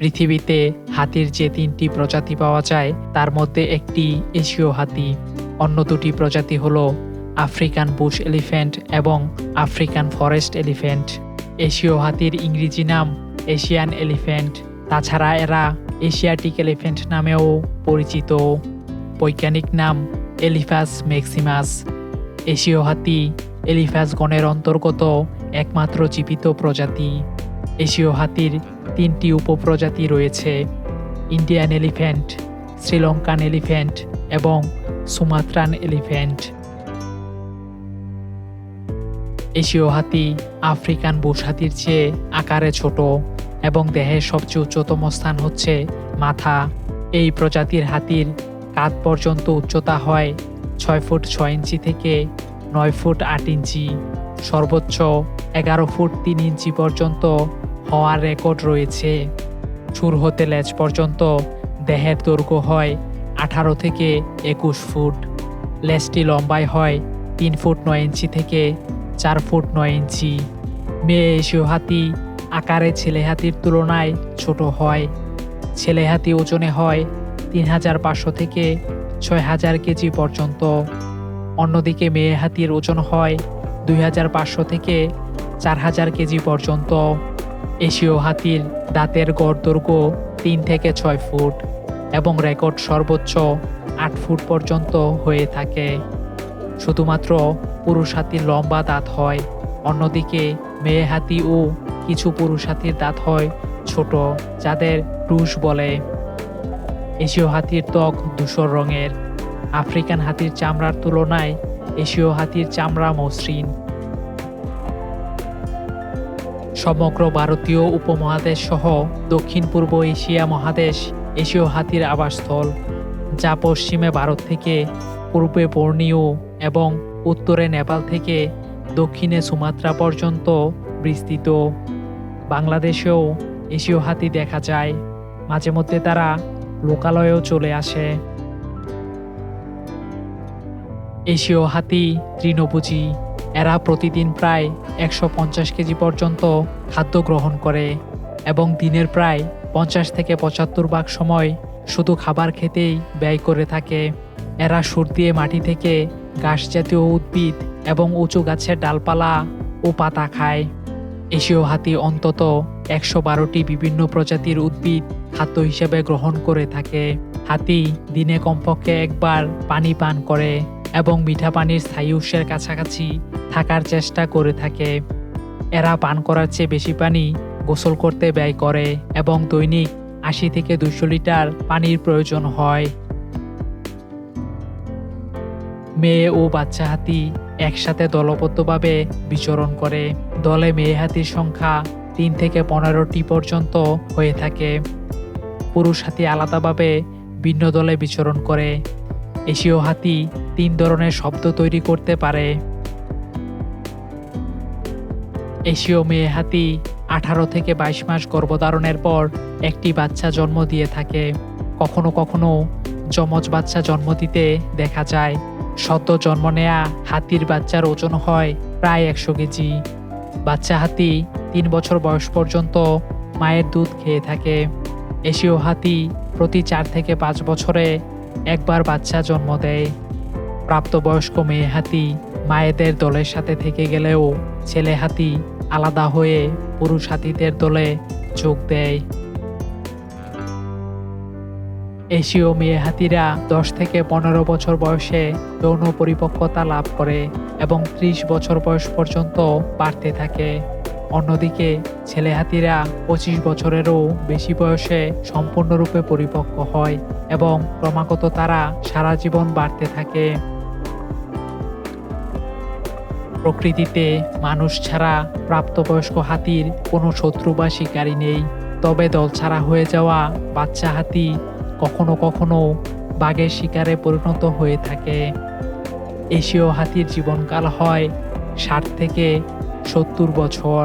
পৃথিবীতে হাতির যে তিনটি প্রজাতি পাওয়া যায়, তার মধ্যে একটি এশীয় হাতি। অন্য দুটি প্রজাতি হল আফ্রিকান বুশ এলিফ্যান্ট এবং আফ্রিকান ফরেস্ট এলিফ্যান্ট। এশীয় হাতির ইংরেজি নাম এশিয়ান এলিফ্যান্ট। তাছাড়া এরা এশিয়াটিক এলিফ্যান্ট নামেও পরিচিত। বৈজ্ঞানিক নাম এলিফাস ম্যাক্সিমাস এশীয় হাতি এলিফাস গণের অন্তর্গত একমাত্র জীবিত প্রজাতি। এশীয় হাতির তিনটি উপপ্রজাতি রয়েছে, ইন্ডিয়ান এলিফ্যান্ট, শ্রীলঙ্কান এলিফ্যান্ট এবং সুমাত্রান এলিফ্যান্ট। এশীয় হাতি, আফ্রিকান বুশ হাতির চেয়ে আকারে ছোট এবং দেহের সবচেয়ে উচ্চতম স্থান হচ্ছে মাথা। এই প্রজাতির হাতির কাঁধ পর্যন্ত উচ্চতা হয় ছয় ফুট ছয় ইঞ্চি থেকে নয় ফুট আট ইঞ্চি। সর্বোচ্চ এগারো ফুট তিন ইঞ্চি পর্যন্ত হওয়ার রেকর্ড রয়েছে। চুর হতে লেজ পর্যন্ত দেহের দৈর্ঘ্য হয় আঠারো থেকে একুশ ফুট। লেজটি লম্বায় হয় তিন ফুট নয় ইঞ্চি থেকে চার ফুট নয় ইঞ্চি। মেয়ে এশীয় হাতি আকারে ছেলে হাতির তুলনায় ছোট হয়। ছেলে হাতি ওজনে হয় তিন হাজার পাঁচশো থেকে ছয় হাজার কেজি পর্যন্ত। অন্যদিকে মেয়ে হাতির ওজন হয় দুই হাজার পাঁচশো থেকে চার হাজার কেজি পর্যন্ত। এশীয় হাতির দাঁতের গড় দৈর্ঘ্য তিন থেকে ছয় ফুট এবং রেকর্ড সর্বোচ্চ আট ফুট পর্যন্ত হয়ে থাকে। শুধুমাত্র পুরুষ হাতির লম্বা দাঁত হয়, অন্যদিকে মেয়ে হাতি ও কিছু পুরুষ হাতির দাঁত হয় ছোট, যাদের টুস বলে। এশীয় হাতির ত্বক ধূসর রঙের। আফ্রিকান হাতির চামড়ার তুলনায় এশীয় হাতির চামড়া মসৃণ। সমগ্র ভারতীয় উপমহাদেশ সহ দক্ষিণ পূর্ব এশিয়া মহাদেশ এশীয় হাতির আবাসস্থল, যা পশ্চিমে ভারত থেকে, পূর্বে বর্ণীয় এবং উত্তরে নেপাল থেকে, দক্ষিণে সুমাত্রা পর্যন্ত বিস্তৃত। বাংলাদেশেও এশীয় হাতি দেখা যায়। মাঝে মধ্যে তারা লোকালয়েও চলে আসে। এশীয় হাতি তৃণভোজী। এরা প্রতিদিন প্রায় একশো পঞ্চাশ কেজি পর্যন্ত খাদ্য গ্রহণ করে এবং দিনের প্রায় পঞ্চাশ থেকে পঁচাত্তর ভাগ সময় শুধু খাবার খেতেই ব্যয় করে থাকে। এরা সুর দিয়ে মাটি থেকে ঘাস জাতীয় উদ্ভিদ এবং উঁচু গাছের ডালপালা ও পাতা খায়। এশীয় হাতি অন্তত একশো বারোটি বিভিন্ন প্রজাতির উদ্ভিদ খাদ্য হিসেবে গ্রহণ করে থাকে। হাতি দিনে কমপক্ষে একবার পানি পান করে এবং মিঠা পানির স্থায়ী উৎসের কাছাকাছি থাকার চেষ্টা করে থাকে। এরা পান করার চেয়ে বেশি পানি গোসল করতে ব্যয় করে এবং দৈনিক আশি থেকে দুশো লিটার পানির প্রয়োজন হয়। মেয়ে ও বাচ্চা হাতি একসাথে দলবদ্ধভাবে বিচরণ করে। দলে মেয়ে হাতির সংখ্যা তিন থেকে পনেরোটি পর্যন্ত হয়ে থাকে। পুরুষ হাতি আলাদাভাবে ভিন্ন দলে বিচরণ করে। এশীয় হাতি তিন ধরনের শব্দ তৈরি করতে পারে। এশীয় মেয়ে হাতি আঠারো থেকে বাইশ মাস গর্ভধারণের পর একটি বাচ্চা জন্ম দিয়ে থাকে। কখনো কখনো যমজ বাচ্চা জন্ম দিতে দেখা যায়। সদ্য জন্ম নেয়া হাতির বাচ্চার ওজন হয় প্রায় একশো কেজি। বাচ্চা হাতি তিন বছর বয়স পর্যন্ত মায়ের দুধ খেয়ে থাকে। এশীয় হাতি প্রতি চার থেকে পাঁচ বছরে একবার বাচ্চা জন্ম দেয়। প্রাপ্তবয়স্ক মেয়ে হাতি মায়েদের দলের সাথে থেকে গেলেও ছেলে হাতি আলাদা হয়ে পুরুষ হাতিদের দলে যোগ দেয়। এশীয় মেয়ে হাতিরা দশ থেকে পনেরো বছর বয়সে যৌন পরিপক্কতা লাভ করে এবং ত্রিশ বছর বয়স পর্যন্ত বাড়তে থাকে। অন্যদিকে ছেলে হাতিরা পঁচিশ বছরেরও বেশি বয়সে সম্পূর্ণরূপে পরিপক্ক হয় এবং ক্রমাগত তারা সারা জীবন বাড়তে থাকে। প্রকৃতিতে মানুষ ছাড়া প্রাপ্তবয়স্ক হাতির কোনো শত্রু বা শিকারী নেই। তবে দল ছাড়া হয়ে যাওয়া বাচ্চা হাতি কখনো কখনো বাঘের শিকারে পরিণত হয়ে থাকে। এশীয় হাতির জীবনকাল হয় ষাট থেকে সত্তর বছর।